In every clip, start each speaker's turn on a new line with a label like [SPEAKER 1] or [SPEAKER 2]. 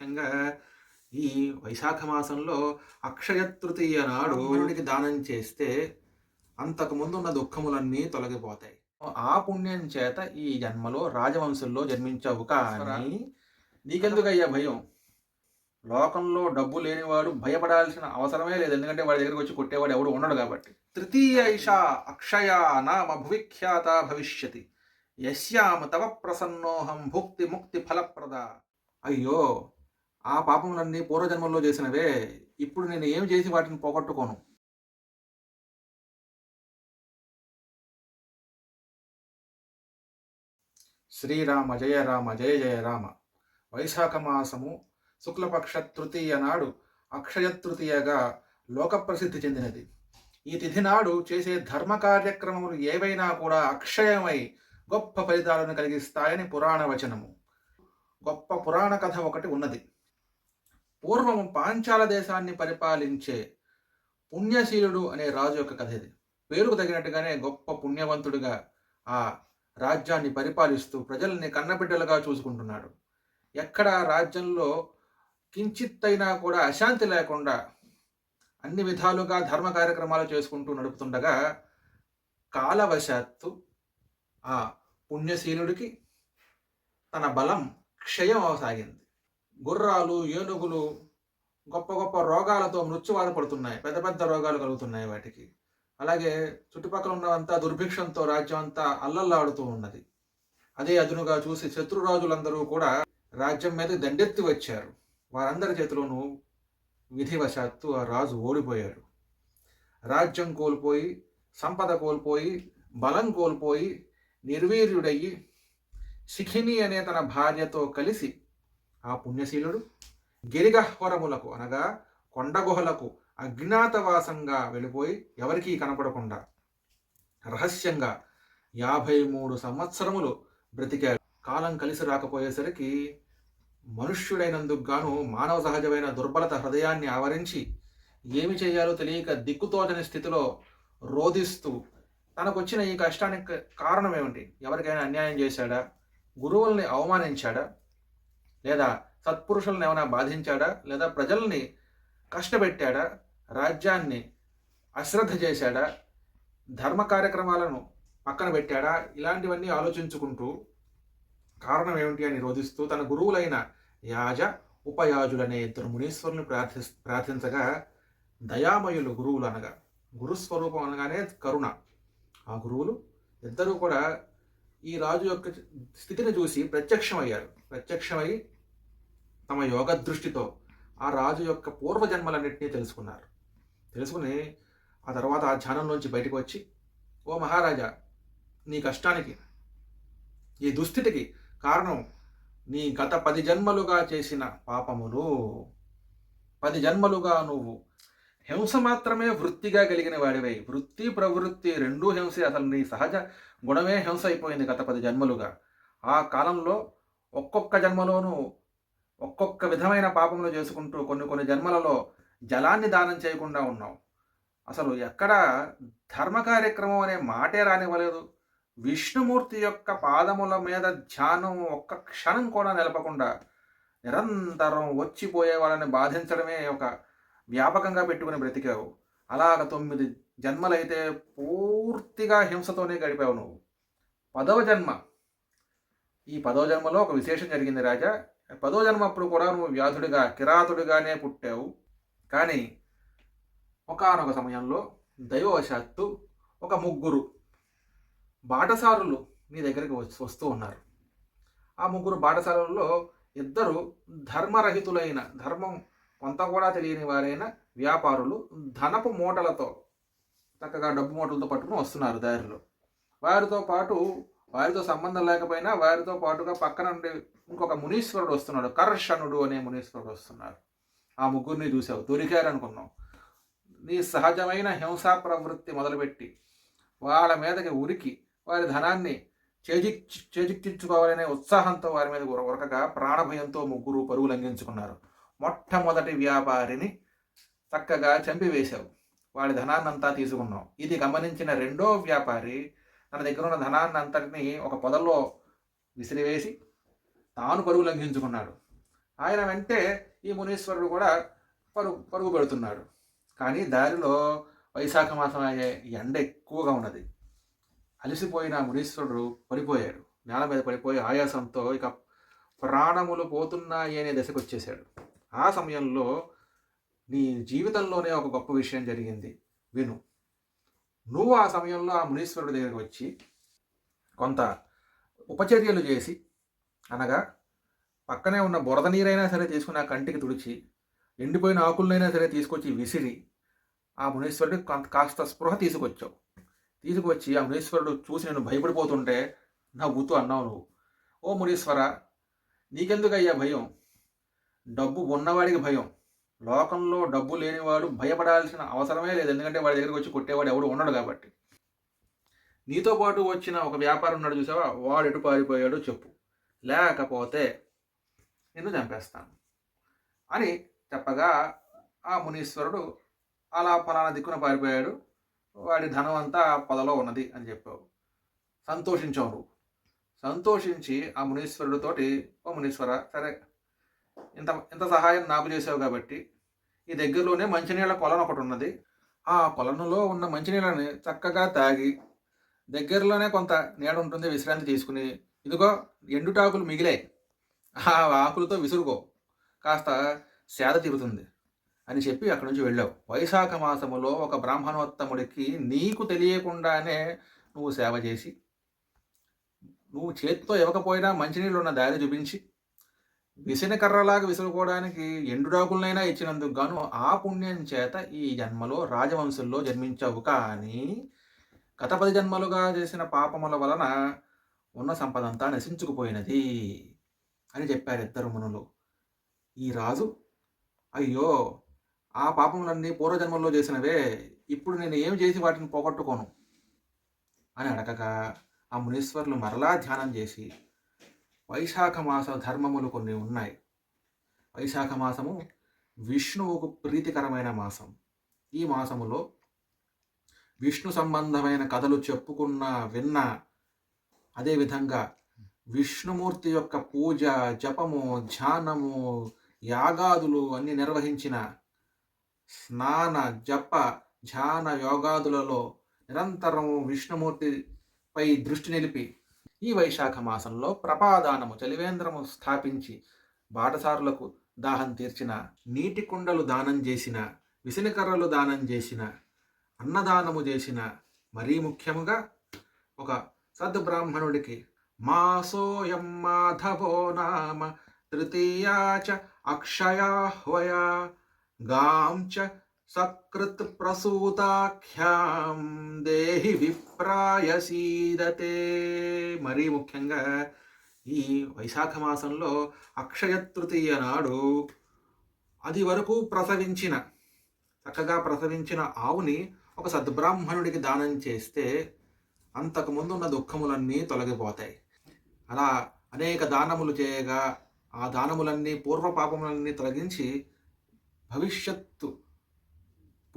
[SPEAKER 1] ముఖ్యంగా ఈ వైశాఖ మాసంలో అక్షయ తృతీయ నాడు బ్రాహ్మణుడికి దానం చేస్తే అంతకు ముందు ఉన్న దుఃఖములన్నీ తొలగిపోతాయి. ఆ పుణ్యం చేత ఈ జన్మలో రాజవంశంలో జన్మించావు కానీ నీకెందుకయ్యా భయం? లోకంలో డబ్బు లేనివాడు భయపడాల్సిన అవసరమే లేదు. ఎందుకంటే వాడి దగ్గరికి వచ్చి కొట్టేవాడు ఎవడు ఉండడు కాబట్టి. తృతీయ ఇషా అక్షయ నామ భువిఖ్యాత భవిష్యతి. యస్యామ తవ ప్రసన్నోహం భుక్తి ముక్తి ఫలప్రద. అయ్యో! ఆ పాపములన్నీ పూర్వజన్మల్లో చేసినవే ఇప్పుడు నేను ఏం చేసి వాటిని పోగొట్టుకోను? శ్రీరామ జయ రామ జయ జయ రామ. వైశాఖ మాసము శుక్లపక్ష తృతీయ నాడు అక్షయ తృతీయగా లోక ప్రసిద్ధి చెందినది. ఈ తిథి నాడు చేసే ధర్మ కార్యక్రమములు ఏవైనా కూడా అక్షయమై గొప్ప ఫలితాలను కలిగిస్తాయని పురాణ వచనము గొప్ప పురాణ కథ ఒకటి ఉన్నది. పూర్వం పాంచాల దేశాన్ని పరిపాలించే పుణ్యశీలుడు అనే రాజు యొక్క కథ ఇది. పేరుకు తగినట్టుగానే గొప్ప పుణ్యవంతుడిగా ఆ రాజ్యాన్ని పరిపాలిస్తూ ప్రజల్ని కన్నబిడ్డలుగా చూసుకుంటున్నాడు. ఎక్కడ రాజ్యంలో కించిత్తైనా కూడా అశాంతి లేకుండా అన్ని విధాలుగా ధర్మ కార్యక్రమాలు చేసుకుంటూ నడుపుతుండగా కాలవశాత్తు ఆ పుణ్యశీలుడికి తన బలం క్షయం అవసాగింది. గుర్రాలు ఏనుగులు గొప్ప గొప్ప రోగాలతో మృత్యువాత పడుతున్నాయి. పెద్ద పెద్ద రోగాలు కలుగుతున్నాయి వాటికి. అలాగే చుట్టుపక్కల ఉన్నవంతా దుర్భిక్షంతో రాజ్యం అంతా అల్లల్లాడుతూ ఉన్నది. అదే అదునుగా చూసి శత్రురాజులందరూ కూడా రాజ్యం మీద దండెత్తి వచ్చారు. వారందరి చేతిలోనూ విధివశాత్తు ఆ రాజు ఓడిపోయాడు. రాజ్యం కోల్పోయి సంపద కోల్పోయి బలం కోల్పోయి నిర్వీర్యుడయ్యి శిఖిని అనే తన భార్యతో కలిసి ఆ పుణ్యశీలుడు గిరిగహ్వరములకు అనగా కొండగుహలకు అజ్ఞాతవాసంగా వెళ్ళిపోయి ఎవరికీ కనపడకుండా రహస్యంగా యాభై మూడు సంవత్సరములు బ్రతికాడు. కాలం కలిసి రాకపోయేసరికి మనుష్యుడైనందుకు గాను మానవ సహజమైన దుర్బలత హృదయాన్ని ఆవరించి ఏమి చేయాలో తెలియక దిక్కుతోచని స్థితిలో రోధిస్తూ తనకొచ్చిన ఈ కష్టానికి కారణం ఏమిటి? ఎవరికైనా అన్యాయం చేశాడా? గురువుల్ని అవమానించాడా? లేదా సత్పురుషులను ఏమైనా బాధించాడా? లేదా ప్రజల్ని కష్టపెట్టాడా? రాజ్యాన్ని అశ్రద్ధ చేశాడా? ధర్మ కార్యక్రమాలను పక్కన పెట్టాడా? ఇలాంటివన్నీ ఆలోచించుకుంటూ కారణం ఏమిటి అని రోధిస్తూ తన గురువులైన యాజ ఉపయాజులనే ఇద్దరు మునీశ్వరుని ప్రార్థి ప్రార్థించగా దయామయులు గురువులు అనగా గురుస్వరూపం అనగానే కరుణ. ఆ గురువులు ఇద్దరూ కూడా ఈ రాజు యొక్క స్థితిని చూసి ప్రత్యక్షమయ్యారు. ప్రత్యక్షమై తమ యోగ దృష్టితో ఆ రాజు యొక్క పూర్వజన్మలన్నింటినీ తెలుసుకున్నారు. తెలుసుకుని ఆ తర్వాత ఆ ధ్యానంలోంచి బయటకు వచ్చి ఓ మహారాజా నీ కష్టానికి ఈ దుస్థితికి కారణం నీ గత పది జన్మలుగా చేసిన పాపములు. పది జన్మలుగా నువ్వు హింస మాత్రమే వృత్తిగా కలిగిన వాడివై. వృత్తి ప్రవృత్తి రెండూ హింసే. అసలు నీ సహజ గుణమే హింస అయిపోయింది గత పది జన్మలుగా. ఆ కాలంలో ఒక్కొక్క జన్మలోనూ ఒక్కొక్క విధమైన పాపములు చేసుకుంటూ కొన్ని కొన్ని జన్మలలో జలాన్ని దానం చేయకుండా ఉన్నావు అసలు ఎక్కడ ధర్మ కార్యక్రమం అనే మాటే రానివ్వలేదు. విష్ణుమూర్తి యొక్క పాదముల మీద ధ్యానం ఒక్క క్షణం కూడా నిలపకుండా నిరంతరం వచ్చిపోయే వాళ్ళని బాధించడమే ఒక వ్యాపకంగా పెట్టుకుని బ్రతికావు. అలాగ తొమ్మిది జన్మలైతే పూర్తిగా హింసతోనే గడిపావు నువ్వు. పదవ జన్మ. ఈ పదవ జన్మలో ఒక విశేషం జరిగింది రాజా. పదో జన్మప్పుడు కూడా నువ్వు వ్యాధుడిగా కిరాతుడిగానే పుట్టావు. కానీ ఒకనొక సమయంలో దైవవశాత్తు ఒక ముగ్గురు బాటసారులు నీ దగ్గరికి వస్తూ ఉన్నారు. ఆ ముగ్గురు బాటసారుల్లో ఇద్దరు ధర్మరహితులైన ధర్మం కొంత కూడా తెలియని వారైన వ్యాపారులు ధనపు మూటలతో చక్కగా డబ్బు మూటలతో పట్టుకుని వస్తున్నారు దారిలో. వారితో పాటు వారితో సంబంధం లేకపోయినా వారితో పాటుగా పక్కన ఉండే ఇంకొక మునీశ్వరుడు వస్తున్నాడు. కర్షణుడు అనే మునీశ్వరుడు వస్తున్నారు. ఆ ముగ్గురిని చూసావు. దొరికారనుకున్నావు. నీ సహజమైన హింసా ప్రవృత్తి మొదలుపెట్టి వాళ్ళ మీదకి ఉరికి వారి ధనాన్ని చేజిక్ చేజిక్కించుకోవాలనే ఉత్సాహంతో వారి మీద ఉరకగా ప్రాణభయంతో ముగ్గురు పరువు లంఘించుకున్నారు. మొట్టమొదటి వ్యాపారిని చక్కగా చంపివేశావు. వాడి ధనాన్నంతా తీసుకున్నావు. ఇది గమనించిన రెండో వ్యాపారి తన దగ్గర ఉన్న ధనాన్ని అంతటిని ఒక పొదల్లో విసిరివేసి తాను పరుగు లంఘించుకున్నాడు ఆయన వెంటే ఈ మునీశ్వరుడు కూడా పరుగు పరుగు పెడుతున్నాడు. కానీ దారిలో వైశాఖ మాసం అయ్యే ఎండ ఎక్కువగా ఉన్నది. అలసిపోయిన మునీశ్వరుడు పడిపోయాడు. నేల మీద పడిపోయి ఆయాసంతో ఇక ప్రాణములు పోతున్నాయి అనే దశకు వచ్చేసాడు ఆ సమయంలో నీ జీవితంలోనే ఒక గొప్ప విషయం జరిగింది. విను. నువ్వు ఆ సమయంలో ఆ మునీశ్వరుడి దగ్గరికి వచ్చి కొంత ఉపచర్యలు చేసి అనగా పక్కనే ఉన్న బురద నీరైనా సరే తీసుకుని ఆ కంటికి తుడిచి ఎండిపోయిన ఆకులనైనా సరే తీసుకొచ్చి విసిరి ఆ మునీశ్వరుడికి కొంత కాస్త స్పృహ తీసుకొచ్చావు. తీసుకువచ్చి ఆ మునీశ్వరుడు చూసి నేను భయపడిపోతుంటే నవ్వుతూ అన్నావు నువ్వు. ఓ మునీశ్వర నీకెందుకయ్యా భయం? డబ్బు ఉన్నవాడికి భయం. లోకంలో డబ్బు లేనివాడు భయపడాల్సిన అవసరమే లేదు. ఎందుకంటే వాడి దగ్గరికి వచ్చి కొట్టేవాడు ఎవడు ఉండడు కాబట్టి. నీతో పాటు వచ్చిన ఒక వ్యాపారం ఉన్నాడు చూసావా? వాడు ఎటు పారిపోయాడో చెప్పు. లేకపోతే నిన్ను చంపేస్తాను. అని చెప్పగా ఆ మునీశ్వరుడు అలా ఫలానా దిక్కున పారిపోయాడు. వాడి ధనం అంతా పొదలో ఉన్నది అని చెప్పావు. సంతోషించావు సంతోషించి ఆ మునీశ్వరుడితోటి ఓ మునీశ్వర సరే ఇంత ఇంత సహాయం నాకు చేసావు కాబట్టి ఈ దగ్గరలోనే మంచినీళ్ళ కొలను ఒకటి ఉన్నది. ఆ కొలనులో ఉన్న మంచినీళ్ళని చక్కగా తాగి దగ్గరలోనే కొంత నీడ ఉంటుంది విశ్రాంతి తీసుకుని ఇదిగో ఎండుటాకులు మిగిలాయి ఆ ఆకులతో విసురుకో. కాస్త సేద తీరుతుంది అని చెప్పి అక్కడి నుంచి వెళ్ళావు. వైశాఖ మాసములో ఒక బ్రాహ్మణోత్తముడికి నీకు తెలియకుండానే నువ్వు సేవ చేసి నువ్వు చేతితో ఇవ్వకపోయినా మంచినీళ్ళు ఉన్న దారి చూపించి విసిన కర్రలాగా విసురుకోవడానికి ఎండుడాకులనైనా ఇచ్చినందుకు గాను ఆ పుణ్యం చేత ఈ జన్మలో రాజవంశంలో జన్మించావు. కానీ గత పది జన్మలుగా చేసిన పాపముల వలన ఉన్న సంపద అంతా నశించుకుపోయినది అని చెప్పారు ఇద్దరు మునులు. ఈ రాజు అయ్యో ఆ పాపములన్నీ పూర్వజన్మల్లో చేసినవే ఇప్పుడు నేను ఏమి చేసి వాటిని పోగొట్టుకోను? అని అడగగా ఆ మునీశ్వరులు మరలా ధ్యానం చేసి వైశాఖ మాస ధర్మములు కొన్ని ఉన్నాయి. వైశాఖ మాసము విష్ణువుకు ప్రీతికరమైన మాసం. ఈ మాసములో విష్ణు సంబంధమైన కథలు చెప్పుకున్న విన్న అదేవిధంగా విష్ణుమూర్తి యొక్క పూజ జపము ధ్యానము యాగాదులు అన్ని నిర్వహించిన స్నాన జప ధ్యాన యోగాదులలో నిరంతరము విష్ణుమూర్తిపై దృష్టి నిలిపి ఈ వైశాఖ మాసంలో ప్రపాదానము చలివేంద్రము స్థాపించి బాటసారులకు దాహం తీర్చిన నీటి కుండలు దానం చేసిన విసినకర్రలు దానం చేసిన అన్నదానము చేసిన మరీ ముఖ్యముగా ఒక సద్బ్రాహ్మణుడికి మాసోయం మాధవో నామ తృతీయా చ అక్షయాహ్వయా గాం చ సకృత్ ప్రసూతాఖ్యాం దేహి విప్రాయసీదతే మరీ ముఖ్యంగా ఈ వైశాఖ మాసంలో అక్షయ తృతీయ నాడు అది వరకు ప్రసవించిన చక్కగా ప్రసవించిన ఆవుని ఒక సద్బ్రాహ్మణుడికి దానం చేస్తే అంతకు ముందున్న దుఃఖములన్నీ తొలగిపోతాయి. అలా అనేక దానములు చేయగా ఆ దానములన్నీ పూర్వ పాపములన్నీ తొలగించి భవిష్యత్తు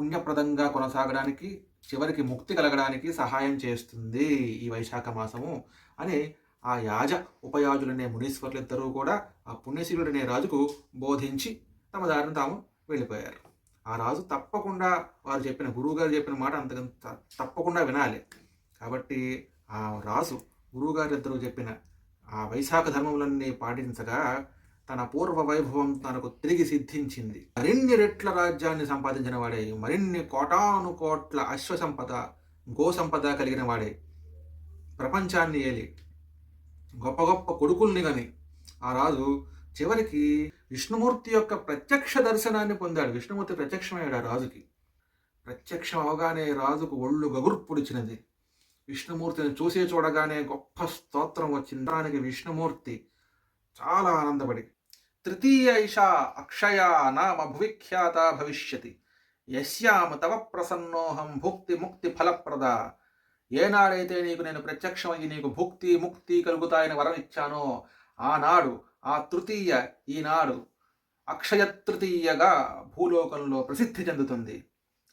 [SPEAKER 1] పుణ్యప్రదంగా కొనసాగడానికి చివరికి ముక్తి కలగడానికి సహాయం చేస్తుంది ఈ వైశాఖ మాసము అని ఆ యాజ ఉపయాజులనే మునీశ్వరులిద్దరూ కూడా ఆ పుణ్యశీలుడనే రాజుకు బోధించి తమ దారిని తాము వెళ్ళిపోయారు. ఆ రాజు తప్పకుండా వారు చెప్పిన గురువుగారు చెప్పిన మాట అంతకంత తప్పకుండా వినాలి. కాబట్టి ఆ రాజు గురువుగారిద్దరూ చెప్పిన ఆ వైశాఖ ధర్మములన్నీ పాటించగా తన పూర్వ వైభవం తనకు తిరిగి సిద్ధించింది. మరిన్ని రెట్ల రాజ్యాన్ని సంపాదించిన వాడే మరిన్ని కోటాను కోట్ల అశ్వ సంపద గో సంపద కలిగిన వాడే. ప్రపంచాన్ని ఏలి గొప్ప గొప్ప కొడుకుల్ని గని. ఆ రాజు చివరికి విష్ణుమూర్తి యొక్క ప్రత్యక్ష దర్శనాన్ని పొందాడు. విష్ణుమూర్తి ప్రత్యక్షమయ్యాడు ఆ రాజుకి. ప్రత్యక్షం అవగానే రాజుకు ఒళ్ళు గగుర్పుడిచినది విష్ణుమూర్తిని చూసే చూడగానే గొప్ప స్తోత్రం వచ్చిన దానికి విష్ణుమూర్తి చాలా ఆనందపడి తృతీయైషా అక్షయా నామ భువిఖ్యాత భవిష్యతి. యస్యామ తవ ప్రసన్నోహం భుక్తి ముక్తి ఫలప్రద. ఏనాడైతే నీకు నేను ప్రత్యక్షమయ్యి నీకు భుక్తి ముక్తి కలుగుతాయని వరం ఇచ్చానో ఆనాడు ఆ తృతీయ ఈనాడు అక్షయ తృతీయగా భూలోకంలో ప్రసిద్ధి చెందుతుంది.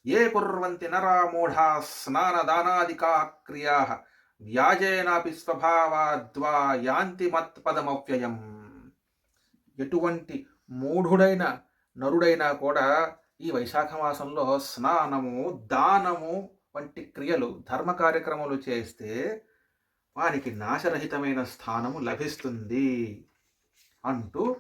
[SPEAKER 1] ఏ కుర్వంతి నరామూఢా స్నానదానాదికా క్రియా వ్యాజేనాపి స్వభావాద్వా యాంతి మత్పదమవ్యయం ఎటువంటి మూఢుడైన నరుడైనా కూడా ఈ వైశాఖ మాసంలో స్నానము దానము వంటి క్రియలు ధర్మ కార్యక్రమాలు చేస్తే వారికి నాశరహితమైన స్థానము లభిస్తుంది అంటూ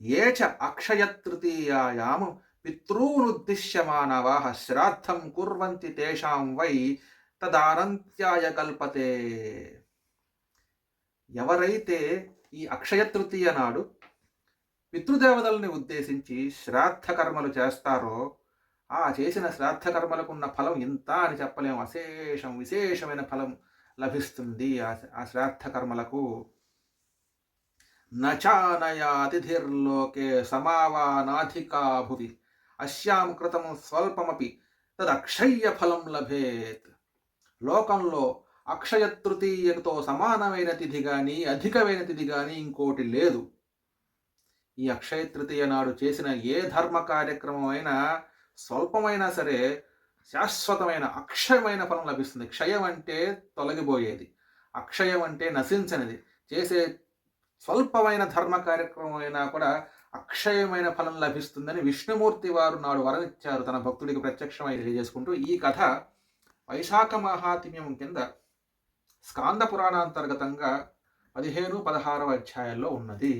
[SPEAKER 1] ఏచ అక్షయ తృతీయాయాము పితృనుద్దిశ్య మానవా శ్రాద్ధం కుర్వంతి తేషాం వై తదానంత్యాయ కల్పతే. ఎవరైతే ఈ అక్షయ తృతీయ నాడు పితృదేవతల్ని ఉద్దేశించి శ్రాద్ధకర్మలు చేస్తారో ఆ చేసిన శ్రాద్ధకర్మలకున్న ఫలం ఇంత అని చెప్పలేము అశేషం విశేషమైన ఫలం లభిస్తుంది ఆ శ్రాద్ధకర్మలకు. నచానయ నచానయాతిథిర్లోకే సమావానాధికా భువి అశ్యాం కృతం స్వల్పమపి తదక్షయ్య ఫలం లభేత్. లోకంలో అక్షయ తృతీయతో సమానమైన తిథి కానీ అధికమైన తిథి కానీ ఇంకోటి లేదు. ఈ అక్షయ తృతీయ నాడు చేసిన ఏ ధర్మ కార్యక్రమం అయినా స్వల్పమైనా సరే శాశ్వతమైన అక్షయమైన ఫలం లభిస్తుంది. క్షయం అంటే తొలగిపోయేది. అక్షయం అంటే నశించనిది. చేసే స్వల్పమైన ధర్మ కార్యక్రమం అయినా కూడా అక్షయమైన ఫలం లభిస్తుందని విష్ణుమూర్తి వారు నాడు వరమిచ్చారు. తన భక్తుడికి ప్రత్యక్షమై తెలియజేసుకుంటూ ఈ కథ వైశాఖ మహాత్మ్యం కింద స్కాంద పురాణాంతర్గతంగా పదిహేను పదహారవ అధ్యాయాల్లో ఉన్నది.